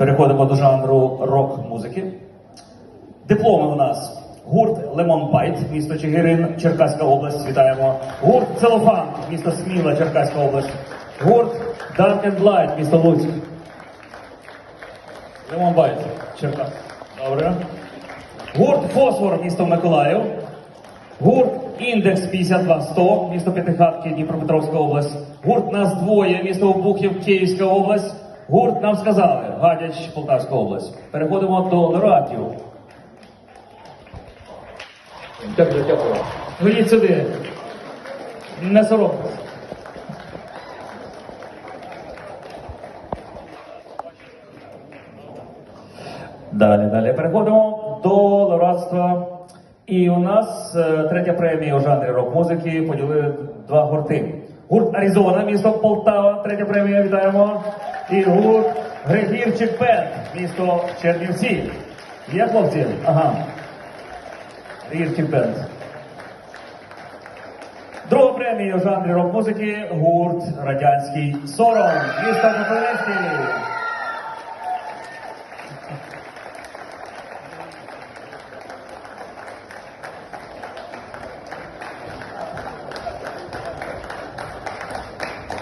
Переходимо до жанру рок-музики. Дипломи у нас гурт Лемон Байт, місто Чигирин, Черкаська область. Вітаємо. Гурт Целофан, місто Сміла, Черкаська область. Гурт Dark and Light, місто Луцьк. Лемон Байт, Черкас. Добре. Гурт Фосфор, місто Миколаїв. Гурт Індекс 5200, місто П'ятихатки, Дніпропетровська область. Гурт Нас двоє, місто Обухів, Київська область. Гурт нам сказали, Гадяч, Полтавська область. Переходимо до лауреатів. Дякую, дякую. Ходіть сюди. Не соромтесь. Далі, далі переходимо до лауреатства. І у нас е, третя премія у жанрі рок-музики поділили два гурти. Гурт Аризона, місто Полтава, третя премія, вітаємо. І гурт Григівчик Бенд, місто Чернівці. Є хлопці? Ага. Григівчик Бенд. Друга премія у жанрі рок-музики гурт Радянський Сором. Місто Кропивницький.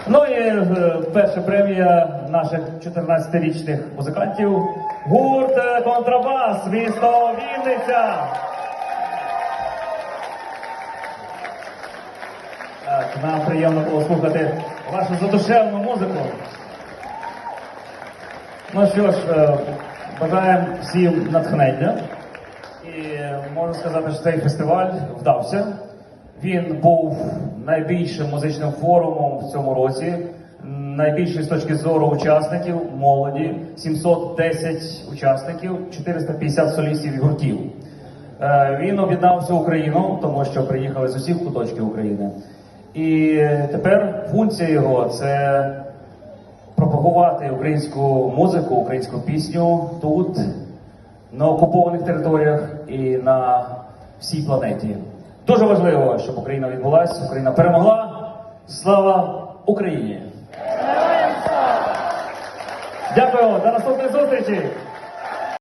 Ну і е, перша премія наших 14-річних музикантів. Гурт е, Контрабас, місто Вінниця. Так, нам приємно було слухати вашу задушевну музику. Ну що ж, е, бажаємо всім натхнення. І можна сказати, що цей фестиваль вдався. Він був найбільшим музичним форумом в цьому році. Найбільший з точки зору учасників, молоді, 710 учасників, 450 солістів і гуртів. Е, Він об'єднав всю Україну, тому що приїхали з усіх куточків України. І тепер функція його це пропагувати українську музику, українську пісню тут, на окупованих територіях і на всій планеті. Дуже важливо, щоб Україна відбулася, Україна перемогла. Слава Україні! Дякую, за наступні зустрічі!